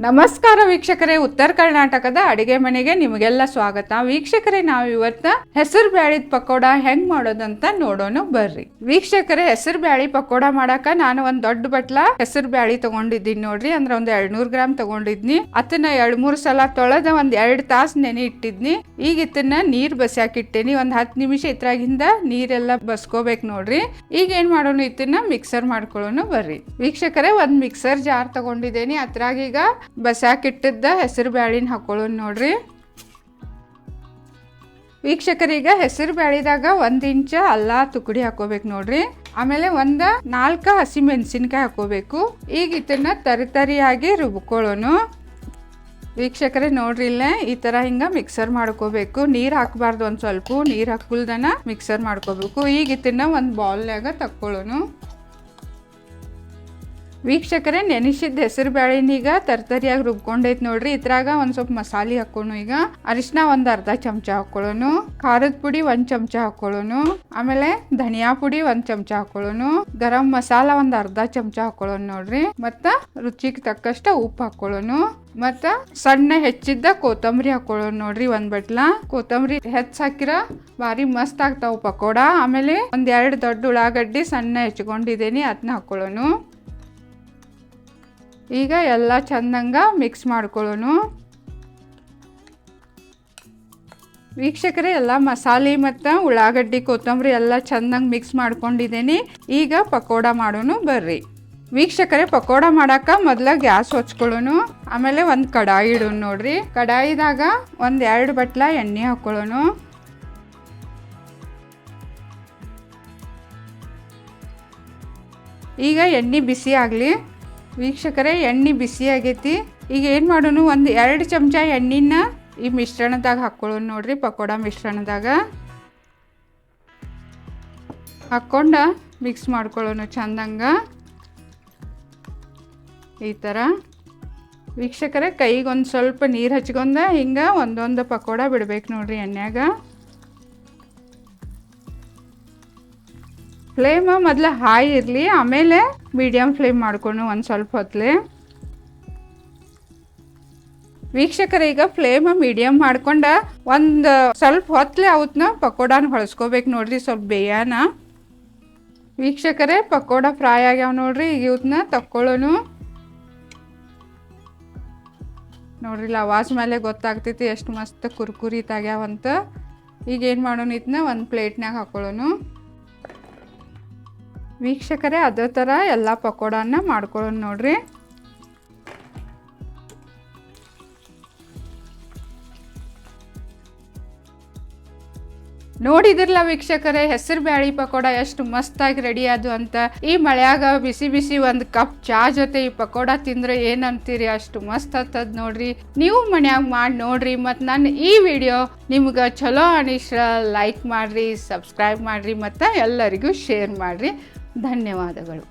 ನಮಸ್ಕಾರ ವೀಕ್ಷಕರೇ, ಉತ್ತರ ಕರ್ನಾಟಕದ ಅಡಿಗೆ ಮನೆಗೆ ನಿಮಗೆಲ್ಲ ಸ್ವಾಗತ. ವೀಕ್ಷಕರೇ, ನಾವು ಇವತ್ತ ಹೆಸರು ಬ್ಯಾಳಿದ ಪಕೋಡ ಹೆಂಗ್ ಮಾಡೋದಂತ ನೋಡೋಣ ಬರ್ರಿ. ವೀಕ್ಷಕರೇ, ಹೆಸರು ಬ್ಯಾಳಿ ಪಕೋಡ ಮಾಡಾಕ ನಾನು ಒಂದ್ ದೊಡ್ಡ ಬಟ್ಲ ಹೆಸರು ಬ್ಯಾಳಿ ತಗೊಂಡಿದ್ದೀನಿ ನೋಡ್ರಿ. ಅಂದ್ರೆ ಒಂದ್ ಎರಡ್ನೂರ್ ಗ್ರಾಮ್ ತಗೊಂಡಿದ್ನಿ. ಅದನ್ನ ಎರಡ್ ಮೂರ್ ಸಲ ತೊಳೆದ ಒಂದ್ ಎರಡ್ ತಾಸ್ ನೆನೆ ಇಟ್ಟಿದ್ನಿ. ಈಗ ಇದನ್ನ ನೀರ್ ಬಸ್ಯಾಕ್ ಇಟ್ಟೇನಿ. ಒಂದ್ ಹತ್ ನಿಮಿಷ ಇದ್ರಾಗಿಂದ ನೀರೆಲ್ಲ ಬಸ್ಕೋಬೇಕು ನೋಡ್ರಿ. ಈಗ ಏನ್ ಮಾಡೋಣ ಇದನ್ನ ಮಿಕ್ಸರ್ ಮಾಡ್ಕೊಳ್ಳೋಣ ಬರ್ರಿ. ವೀಕ್ಷಕರೇ, ಒಂದ್ ಮಿಕ್ಸರ್ ಜಾರ್ ತಗೊಂಡಿದ್ದೇನಿ. ಅದ್ರಾಗ ಇಟ್ಟಿದ್ದ ಹೆಸರು ಬ್ಯಾಳಿನ ಹಾಕೊಳ್ಳೋಣ ನೋಡ್ರಿ. ವೀಕ್ಷಕರೀಗ ಹೆಸರು ಬ್ಯಾಳಿದಾಗ ಒಂದ್ ಇಂಚ ಅಲ್ಲ ತುಕಡಿ ಹಾಕೋಬೇಕು ನೋಡ್ರಿ. ಆಮೇಲೆ ಒಂದ ನಾಲ್ಕ ಹಸಿ ಮೆಣಸಿನ್ಕಾಯಿ ಹಾಕೋಬೇಕು. ಈಗ ಇದನ್ನ ತರಿತರಿಯಾಗಿ ರುಬ್ಕೊಳ್ಳೋಣ. ವೀಕ್ಷಕರೇ ನೋಡ್ರಿ ಇಲ್ಲೇ ಈ ತರ ಹಿಂಗೆ ಮಿಕ್ಸರ್ ಮಾಡ್ಕೋಬೇಕು. ನೀರು ಹಾಕಬಾರ್ದು ಒಂದು ಸ್ವಲ್ಪ. ನೀರು ಹಾಕುಲ್ದನ ಮಿಕ್ಸರ್ ಮಾಡ್ಕೋಬೇಕು. ಈಗ ಇದನ್ನ ಒಂದು ಬೌಲ್ನಾಗ ತಕ್ಕೊಳ್ಳೋಣ. ವೀಕ್ಷಕರೇ, ನೆನೆಸಿದ್ದ ಹೆಸರು ಬ್ಯಾಳಿನೀಗ ತರ್ತರಿಯಾಗಿ ರುಬ್ಕೊಂಡೈತಿ ನೋಡ್ರಿ. ಇದ್ರಾಗ ಒಂದ್ ಸ್ವಲ್ಪ ಮಸಾಲೆ ಹಾಕೋಣ ಈಗ. ಅರಿಶಿನ ಒಂದ್ ಅರ್ಧ ಚಮಚ ಹಾಕೊಳ್ಳೋನು ಖಾರದ ಪುಡಿ ಒಂದ್ ಚಮಚ ಹಾಕೊಳ್ಳೋನು ಆಮೇಲೆ ಧನಿಯಾ ಪುಡಿ ಒಂದ್ ಚಮಚ ಹಾಕೊಳ್ಳೋನು ಗರಂ ಮಸಾಲ ಒಂದ್ ಅರ್ಧ ಚಮಚ ಹಾಕೊಳ್ಳೋನು ನೋಡ್ರಿ. ಮತ್ತ ರುಚಿಗೆ ತಕ್ಕಷ್ಟ ಉಪ್ಪು ಹಾಕೊಳ್ಳೋನು ಮತ್ತ ಸಣ್ಣ ಹೆಚ್ಚಿದ್ದ ಕೊತ್ತಂಬರಿ ಹಾಕೊಳ್ಳೋಣ ನೋಡ್ರಿ ಒಂದ್ ಬಟ್ಲ. ಕೊತ್ತಂಬರಿ ಹೆಚ್ಚ ಹಾಕಿರ ಭಾರಿ ಮಸ್ತ್ ಆಗ್ತಾವ ಪಕೋಡ. ಆಮೇಲೆ ಒಂದ್ ಎರಡ್ ದೊಡ್ಡ ಉಳ್ಳಾಗಡ್ಡಿ ಸಣ್ಣ ಹೆಚ್ಕೊಂಡಿದ್ದೀನಿ ಅದನ್ನ ಹಾಕೊಳ್ಳೋಣ ಈಗ ಎಲ್ಲ ಚಂದಂಗ ಮಿಕ್ಸ್ ಮಾಡ್ಕೊಳ್ಳೋಣ ವೀಕ್ಷಕರೇ, ಎಲ್ಲ ಮಸಾಲೆ ಮತ್ತು ಉಳ್ಳಾಗಡ್ಡಿ, ಕೊತ್ತಂಬರಿ ಎಲ್ಲ ಚೆನ್ನಾಗಿ ಮಿಕ್ಸ್ ಮಾಡ್ಕೊಂಡಿದ್ದೀನಿ. ಈಗ ಪಕೋಡ ಮಾಡೋಣ ಬರ್ರಿ. ವೀಕ್ಷಕರೇ, ಪಕೋಡ ಮಾಡಾಕ ಮೊದಲ ಗ್ಯಾಸ್ ಹೊಚ್ಕೊಳ್ಳೋಣ ಆಮೇಲೆ ಒಂದು ಕಡಾಯಿ ಇಡೋಣ ನೋಡ್ರಿ. ಕಡಾಯಿದಾಗ ಒಂದು ಎರಡು ಬಟ್ಲ ಎಣ್ಣೆ ಹಾಕೊಳ್ಳೋಣ ಈಗ ಎಣ್ಣೆ ಬಿಸಿ ಆಗಲಿ. ವೀಕ್ಷಕರೇ, ಎಣ್ಣೆ ಬಿಸಿ ಆಗೈತಿ. ಈಗ ಏನು ಮಾಡೋಣ ಒಂದು ಎರಡು ಚಮಚ ಎಣ್ಣೆನ ಈ ಮಿಶ್ರಣದಾಗ ಹಾಕ್ಕೊಳ್ಳೋಣ ನೋಡ್ರಿ, ಪಕೋಡ ಮಿಶ್ರಣದಾಗ. ಹಾಕ್ಕೊಂಡ ಮಿಕ್ಸ್ ಮಾಡ್ಕೊಳ್ಳೋಣ ಚಂದಂಗ. ಈ ಥರ ವೀಕ್ಷಕರೇ ಕೈಗೆ ಒಂದು ಸ್ವಲ್ಪ ನೀರು ಹಚ್ಕೊಂಡ ಹಿಂಗೆ ಒಂದೊಂದು ಪಕೋಡ ಬಿಡ್ಬೇಕು ನೋಡ್ರಿ ಎಣ್ಣೆಯಾಗ. ಫ್ಲೇಮ್ ಮೊದಲು ಹಾಯ್ ಇರಲಿ, ಆಮೇಲೆ ಮೀಡಿಯಮ್ ಫ್ಲೇಮ್ ಮಾಡ್ಕೊಂಡು ಒಂದು ಸ್ವಲ್ಪ ಹೊತ್ತಲೆ ವೀಕ್ಷಕರ, ಈಗ ಫ್ಲೇಮ್ ಮೀಡಿಯಮ್ ಮಾಡ್ಕೊಂಡ ಒಂದು ಸ್ವಲ್ಪ ಹೊತ್ತಲೆ ಅವತ್ನ ಪಕೋಡಾನ ಹೊಳಸ್ಕೋಬೇಕು ನೋಡ್ರಿ, ಸ್ವಲ್ಪ ಬೇಯಾನ. ವೀಕ್ಷಕರೇ, ಪಕೋಡ ಫ್ರೈ ಆಗ್ಯಾವ ನೋಡ್ರಿ, ಈಗ ಇವತ್ನ ತಕ್ಕೊಳ್ಳೋನು ನೋಡ್ರಿ ಲವಾಸ್ ಮೇಲೆ ಗೊತ್ತಾಗ್ತೈತಿ ಎಷ್ಟು ಮಸ್ತ್ ಕುರ್ಕುರಿತಾಗ್ಯಾವಂತ ಈಗ ಏನು ಮಾಡೋಣ ಇದನ್ನ ಒಂದು ಪ್ಲೇಟ್ನಾಗ ಹಾಕೊಳ್ಳೋಣ ವೀಕ್ಷಕರೇ, ಅದೇ ಥರ ಎಲ್ಲ ಪಕೋಡನ ಮಾಡ್ಕೊಳ್ಳೋಣ ನೋಡ್ರಿ. ನೋಡಿದಿರ್ಲ ವೀಕ್ಷಕರೇ, ಹೆಸರು ಬ್ಯಾಳಿ ಪಕೋಡ ಎಷ್ಟು ಮಸ್ತಾಗಿ ರೆಡಿ ಅದು ಅಂತ. ಈ ಮಳೆಯಾಗ ಬಿಸಿ ಬಿಸಿ ಒಂದು ಕಪ್ ಚಾ ಜೊತೆ ಈ ಪಕೋಡ ತಿಂದ್ರೆ ಏನಂತೀರಿ? ಅಷ್ಟು ಮಸ್ತ್ ಆಗ್ತದ ನೋಡ್ರಿ. ನೀವು ಮನ್ಯಾಗ ಮಾಡಿ ನೋಡ್ರಿ ಮತ್ತು ನನ್ನ ಈ ವಿಡಿಯೋ ನಿಮ್ಗೆ ಚಲೋ ಅನಿಸ್ರ ಲೈಕ್ ಮಾಡ್ರಿ ಸಬ್ಸ್ಕ್ರೈಬ್ ಮಾಡ್ರಿ ಮತ್ತು ಎಲ್ಲರಿಗೂ ಶೇರ್ ಮಾಡಿರಿ. ಧನ್ಯವಾದಗಳು.